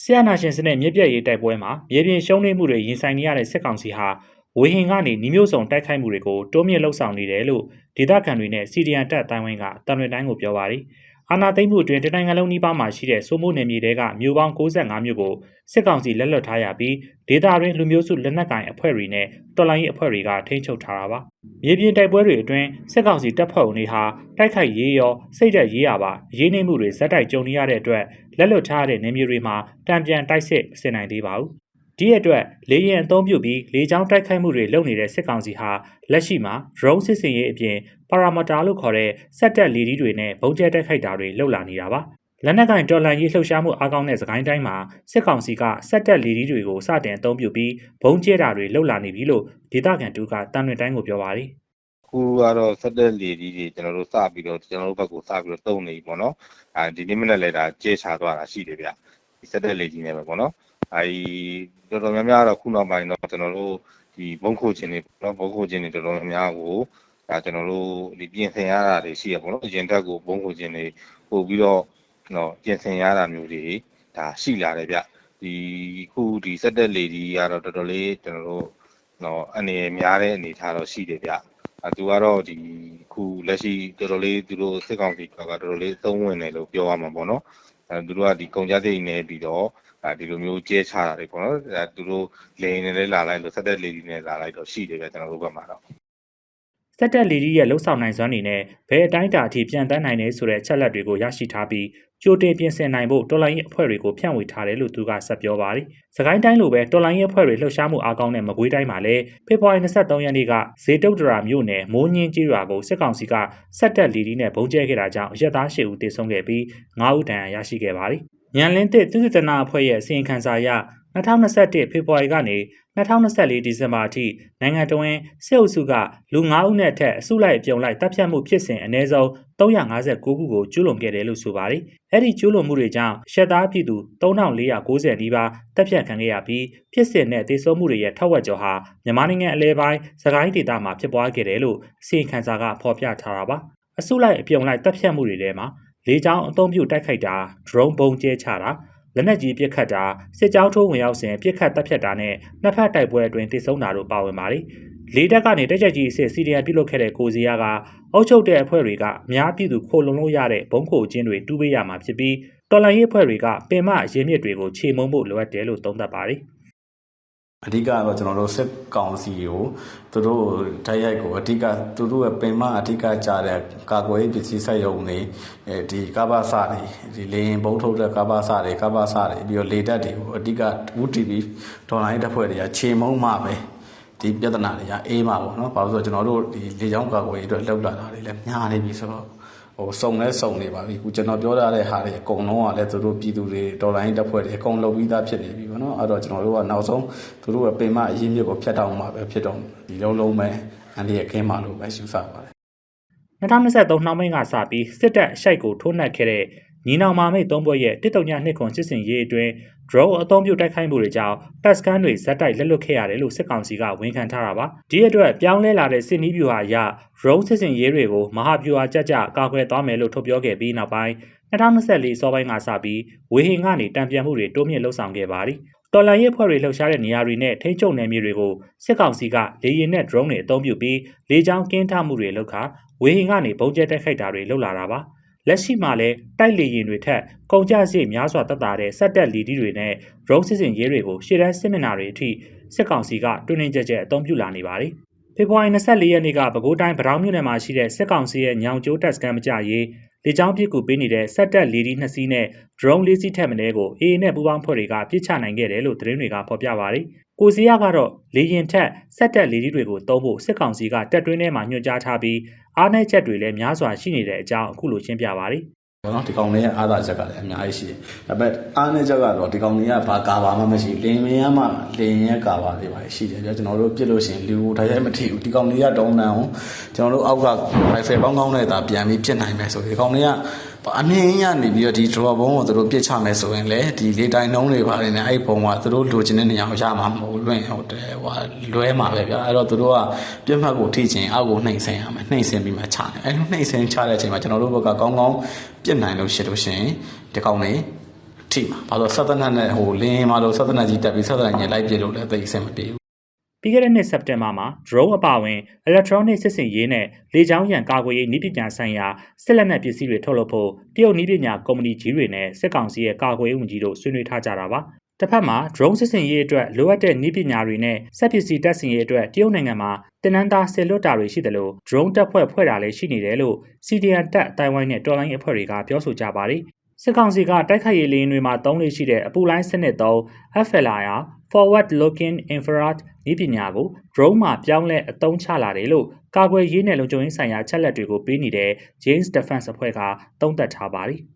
ဆီယနာရှင်စနစ်မြစ်ပြတ်ရေးတိုက်ပွဲမှာမြေပြင်ရှုံးနိမှုတွေရင်ဆိုင်နေရတဲ့စစ်ကောင်စီဟာဝေဟင်ကနေညီမျိုးစုံတိုက်ခိုက်မှုတွေကိုတိုးမြင့်လှုပ်ဆောင်နေတယ်လို့ဒေသခံတွေနဲ့စီဒီအန်တပ်အတိုင်းဝိုင်းကတံလွင်တိုင်းကိုပြောပါရီအာနာသိမ့်မှုအတွင်းတနိုင်ငံလုံးနီးပါးမှာရှိတဲ့စိုးမိုးနယ်မြေတွေကမြို့ပေါင်း65မြို့ကိုစစ်ကောင်စီလက်လွတ်ထားရပြီးဒေသတွင်းလူမျိုးစုလက်နက်ကိုင်အဖွဲ့တွေနဲ့တော်လိုင်းရေးအဖွဲ့တွေကထိန်းချုပ်ထားတာပါမြေပြင်တိုက်ပွဲတွေအတွင်းစစ်ကောင်စီတပ်ဖွဲ့ဝင်တွေဟာတိုက်ခိုက်ရေးရောစိတ်သက်ရေးရပါရေးနှိမ့်မှုတွေဇက်တိုက်ကြုံနေရတဲ့အတွက် လက်လွတ်ထားတဲ့နယ်မြေတွေမှာတံပြန်တိုက်စစ်မစင်နိုင်သေးပါဘူးဒီအတွက်လေရင်အသုံးပြုပြီးလေကြောင်းတိုက်ခိုက်မှုတွေလုပ်နေတဲ့စစ်ကောင်စီဟာလက်ရှိမှာ drone စစ်စင်ရေးအပြင်ပါရာမတာလို့ခေါ်တဲ့စက်တက်လီဒီတွေနဲ့ဘုံကျဲတိုက်ခိုက်တာတွေလုပ်လာနေတာပါလက်နက်ကင်တော်လန်ရေးလှုပ်ရှားမှုအားကောင်းတဲ့စကိုင်းတိုင်းမှာစစ်ကောင်စီကစက်တက်လီဒီတွေကိုစတင်အသုံးပြုပြီးဘုံကျဲတာတွေလုပ်လာနေပြီလို့ဒေသခံတူကတန်လွင်တိုင်းကိုပြောပါရီ ခုကတော့ ဆက်တက်လေဒီတွေကျွန်တော်တို့စပြီးတော့ကျွန်တော်တို့ဘက်ကိုစပြီးတော့တုံနေပြီပေါ့နော်အဲဒီနေ့မနေ့လည်းဒါကျဲချသွားတာရှိတယ်ဗျဒီဆက်တက်လေဒီနဲ့ပဲပေါ့နော်အဲဒီတော်တော်များများတော့ခုနောက်ပိုင်းတော့ကျွန်တော်တို့ဒီဘုံခိုခြင်းတွေပေါ့နော်ဘုံခိုခြင်းတွေတော်တော်များများကိုဒါကျွန်တော်တို့ဒီပြင်ဆင်ရတာတွေရှိရပေါ့နော်အရင်တက်ကိုဘုံခိုခြင်းတွေပို့ပြီးတော့ကျွန်တော်ပြင်ဆင်ရတာမျိုးတွေဒါရှိလာတယ်ဗျဒီခုဒီဆက်တက်လေဒီကတော့တော်တော်လေးကျွန်တော်တို့တော့အနေများတဲ့အနေထားတော့ရှိတယ်ဗျအဲ သူကတော့ဒီခုလက်ရှိတော်တော်လေးသူတို့စစ်ကောင်စီကတော်တော်လေးသုံးဝင်တယ်လို့ပြောရမှာပေါ့နော်အဲသူတို့ကဒီကုန်ကြစိတ်နေပြီးတော့အဲဒီလိုမျိုးကျဲချတာတွေပေါ့နော်အဲသူတို့လေနေလဲလာလိုက်လို့ဆက်တဲ့လေဒီနဲ့လာလိုက်တော့ရှိတယ်ဗျကျွန်တော်တို့ဘက်မှာတော့ စက်တက်လီဒီရဲ့လှုပ်ဆောင်နိုင်စွမ်းတွေနဲ့ဘယ်အတိုင်းအတာအထိပြန်တန်းနိုင်တယ်ဆိုတဲ့အချက်လက်တွေကိုရရှိထားပြီးကြိုတင်ပြင်ဆင်နိုင်ဖို့တော်လိုင်းရဲ့အဖွဲ့တွေကိုဖြန့်ဝေထားတယ်လို့သူကဆက်ပြောပါတယ်။စကိုင်းတိုင်းလိုပဲတော်လိုင်းရဲ့အဖွဲ့တွေလှုပ်ရှားမှုအားကောင်းတဲ့မကွေးတိုင်းမှာလည်းဖေဖော်ဝါရီ23ရက်နေ့ကဇေတုတ်တရာမြို့နယ်မိုးညင်းကြီးရွာကိုစစ်ကောင်စီကစက်တက်လီဒီနဲ့ဘုံကျဲခဲ့တာကြောင့်ရက်သား၈ဦးတေဆုံးခဲ့ပြီး9ဦးဒဏ်ရာရရှိခဲ့ပါတယ်။ညံလင်းတစ်သုတနာအဖွဲ့ရဲ့အစီရင်ခံစာအရ 2021ဖေဖော်ဝါရီကနေ2024ဒီဇင်ဘာအထိနိုင်ငံတော်ဝင်စစ်အုပ်စုကလူ9ဦးနဲ့အထက်အစုလိုက်အပြုံလိုက်တပ်ဖြတ်မှုဖြစ်စဉ်အနည်းဆုံး359ခုကိုကျူးလွန်ခဲ့တယ်လို့ဆိုပါတယ်။အဲ့ဒီကျူးလွန်မှုတွေကြောင့်ရှက်သားပြည်သူ3490နီးပါးတပ်ဖြတ်ခံခဲ့ရပြီးဖြစ်စဉ်နဲ့ဒေဆုံးမှုတွေရဲ့ထောက်ဝက်ကျော်ဟာမြန်မာနိုင်ငံအလဲပိုင်းစကိုင်းဒေသမှာဖြစ်ပွားခဲ့တယ်လို့အစီရင်ခံစာကဖော်ပြထားတာပါ။အစုလိုက်အပြုံလိုက်တပ်ဖြတ်မှုတွေထဲမှာလေကြောင်းအုံပြုတိုက်ခိုက်တာ drone ပုံကျဲချတာ လက်နက်ကြီးပစ်ခတ်တာစစ်ကြောင်းထိုးဝင်ရောက်စဉ်ပစ်ခတ်တပ်ဖြတ်တာနဲ့နှစ်ဖက်တိုက်ပွဲအတွင်းတိစုံတာတို့ပါဝင်ပါတယ်။လေတပ်ကနေတက်ချက်ကြီးအစ်စီဒီအန်ပြုတ်လုခဲ့တဲ့ကိုစီယာကအုပ်ချုပ်တဲ့အဖွဲ့တွေကအများပြည်သူခိုလုံလို့ရတဲ့ဘုံခိုချင်းတွေတူးပေးရမှာဖြစ်ပြီးတော်လန်ရေးအဖွဲ့တွေကပင်မရင်းမြစ်တွေကိုခြေမုံဖို့လိုအပ်တယ်လို့သုံးသပ်ပါတယ်။ အဓိကတော့ကျွန်တော်တို့စစ်ကောင်စီကိုသူတို့တိုက်ရိုက်ကိုအဓိကသူတို့ရဲ့ပင်မအဓိကကြားတဲ့ကာကွယ်ရေးပစ္စည်းဆက်ရုံတွေအဲဒီကဘာစာတွေဒီလေရင်ဘုံထုတ်တဲ့ကဘာစာတွေကဘာစာတွေပြီးတော့လေတက်တွေကိုအဓိက UTV ဒေါ်လာရေးတပ်ဖွဲ့တွေကခြေမုံမှပဲဒီပြဿနာတွေကအေးမှာပေါ့နော်။ဘာလို့ဆိုတော့ကျွန်တော်တို့ဒီလေကြောင်းကာကွယ်ရေးအတွက်လှုပ်လာတာတွေလည်းများနေပြီဆိုတော့ ဟိုစုံလဲစုံနေပါပြီခုကျွန်တော်ပြောရတဲ့ဟာတွေအကုန်လုံးကလည်းသူတို့ပြည်သူတွေဒေါ်လာရင်းတပ်ဖွဲ့တွေအကုန်လုံးပြီးသားဖြစ်နေပြီပေါ့နော်အဲ့တော့ကျွန်တော်တို့ကနောက်ဆုံးသူတို့ရဲ့ပင်မအရင်းမြစ်ကိုဖျက်တောင်းမှာပဲဖြစ်တော့ဒီလုံးလုံးပဲအန်ဒီရဲ့ခင်းမှာလို့ပဲယူဆပါတယ်2023နှောင်းပိုင်းကစပြီးစစ်တပ်အရှိုက်ကိုထိုးနှက်ခဲ့တဲ့ ညီနောင်မာမိတ်သုံးဘွဲ့ရဲ့တစ်တုံညနှစ်ခွန်စစ်စင်ရေးအတွင်း drone အသုံးပြုတိုက်ခိုက်မှုတွေကြောင့်တပ်စခန်းတွေဇက်တိုက်လက်လွတ်ခဲ့ရတယ်လို့စစ်ကောင်စီကဝန်ခံထားတာပါဒီအတွက်ပြောင်းလဲလာတဲ့စစ်နည်းဗျူဟာအရ drone စစ်စင်ရေးတွေကိုမဟာဗျူဟာကြကြကာကွယ်သွားမယ်လို့ထုတ်ပြောခဲ့ပြီးနောက်ပိုင်း2024စောပိုင်းကစပြီးဝေဟင်ကနေတံပြန်မှုတွေတိုးမြင့်လှုပ်ဆောင်ခဲ့ပါသည်တော်လန်ရေးဖွဲ့တွေလှုပ်ရှားတဲ့နေရာတွေနဲ့ထိန်းချုပ်နယ်မြေတွေကိုစစ်ကောင်စီကလေယာဉ်နဲ့ drone တွေအသုံးပြုပြီးလေကြောင်းကင်းထားမှုတွေလုပ်ခါဝေဟင်ကနေပုံကျဲတိုက်ခိုက်တာတွေလုပ်လာတာပါ လက်ရှိမှာလည်းတိုက်လေရင်တွေထက်ကုန်ကျစရိတ်များစွာတက်တာတဲ့စက်တက်လီဒီတွေနဲ့ drone စစ်စင်ရေးတွေကိုရှေ့တန်းစစ်မျက်နှာတွေအထိစစ်ကောင်စီကတွင်းတွင်းကြဲကြဲအသုံးပြုလာနေပါတယ်။ဖေဖော်ဝါရီ24ရက်နေ့ကပဲခူးတိုင်းဗတောင်းမြို့နယ်မှာရှိတဲ့စစ်ကောင်စီရဲ့ညောင်ကျိုးတပ်စခန်းမကြရေးလေကြောင်းပစ်ကူပေးနေတဲ့စက်တက်လီဒီနှစ်စီးနဲ့ drone လေးစီးထက်မင်းကို AA နဲ့ပူးပေါင်းဖွဲ့တွေကပြစ်ချနိုင်ခဲ့တယ်လို့သတင်းတွေကဖော်ပြပါတယ်။ ကိုစီယာကတော့လေရင်ထက်စက်တက်လီဒီတွေကိုတုံးဖို့စစ်ကောင်စီကတက်တွင်းထဲမှာညွှန်ကြားထားပြီးအားနည်းချက်တွေလည်းများစွာရှိနေတဲ့အကြောင်းအခုလိုရှင်းပြပါရစေနော်ဒီကောင်လေးရဲ့အားသာချက်ကလည်းအများကြီးရှိတယ်။ဒါပေမဲ့အားနည်းချက်ကတော့ဒီကောင်လေးကဘာကာဘာမှမရှိလင်းမင်းရမှလင်းရဲ့ကာဘာတွေပါရှိတယ်ပြကျွန်တော်တို့ပြစ်လို့ရှိရင်လူထိုင်ရိုက်မထိဘူးဒီကောင်လေးကတောင်းတန်အောင်ကျွန်တော်တို့အောက်က rifle ပေါင်းကောင်းနဲ့ဒါပြန်ပြီးပြစ်နိုင်မယ်ဆိုဒီကောင်လေးက အမြင်ရနေပြီးတော့ဒီ draw ဘုံကိုသူတို့ပြစ်ချမယ်ဆိုရင်လေဒီလေတိုင်နှုံးတွေပါတယ်နဲ့အဲ့ဘုံကသူတို့လိုချင်တဲ့နေရာကိုရမှာမဟုတ်လွင့်ဟုတ်တယ်ဟိုလွဲမှာပဲဗျာအဲ့တော့သူတို့ကပြတ်မှတ်ကိုထိချင်အောက်ကိုနှိမ့်ဆင်ရမယ်နှိမ့်ဆင်ပြီးမှချတယ်အဲ့လိုနှိမ့်ဆင်ချတဲ့အချိန်မှာကျွန်တော်တို့ဘက်ကကောင်းကောင်းပြစ်နိုင်လို့ရှိလို့ရှိရင်ဒီကောင်လေးထိထိမှာဘာလို့ဆက်သနက်နဲ့ဟိုလင်းမှာလို့ဆက်သနက်ကြီးတက်ပြီးဆက်သနက်ညင်လိုက်ပြလို့လည်းသိအဆင်မပြေဘူး ပြီးခဲ့တဲ့နှစ်စက်တင်ဘာမှာ drone အပါအဝင် electronic စစ်စင်ရေးနဲ့လေကြောင်းရန်ကာကွယ်ရေးနည်းပညာဆိုင်ရာစစ်လက်နက်ပစ္စည်းတွေထုတ်လုပ်ဖို့တရုတ်နည်းပညာကုမ္ပဏီကြီးတွေနဲ့စစ်ကောင်စီရဲ့ကာကွယ်ရေးဝန်ကြီးတို့ဆွေးနွေးထားကြတာပါ။တစ်ဖက်မှာ drone စစ်စင်ရေးအတွက်လိုအပ်တဲ့နည်းပညာတွေနဲ့စက်ပစ္စည်းတပ်ဆင်ရေးအတွက်တရုတ်နိုင်ငံမှာတင်နန်းသားဆယ်လွတ်တာတွေရှိတယ်လို့ drone တပ်ဖွဲ့ဖွဲ့တာလည်းရှိနေတယ်လို့ CDN တပ်အတိုင်းဝိုင်းနဲ့တော်လိုင်းအဖွဲ့တွေကပြောဆိုကြပါတယ်။စစ်ကောင်စီကတိုက်ခိုက်ရေးလေယာဉ်တွေမှာတုံးလို့ရှိတဲ့အပူလိုင်းစနစ်သုံး FLIR forward looking infrared နည်းပညာကို drone မှာပြောင်းလဲအသုံးချလာတယ်လို့ကာကွယ်ရေးနဲ့လုံခြုံရေးဆိုင်ရာချက်လက်တွေကိုပေးနေတဲ့ James Defense အဖွဲ့ကသုံးသပ်ထားပါတယ်။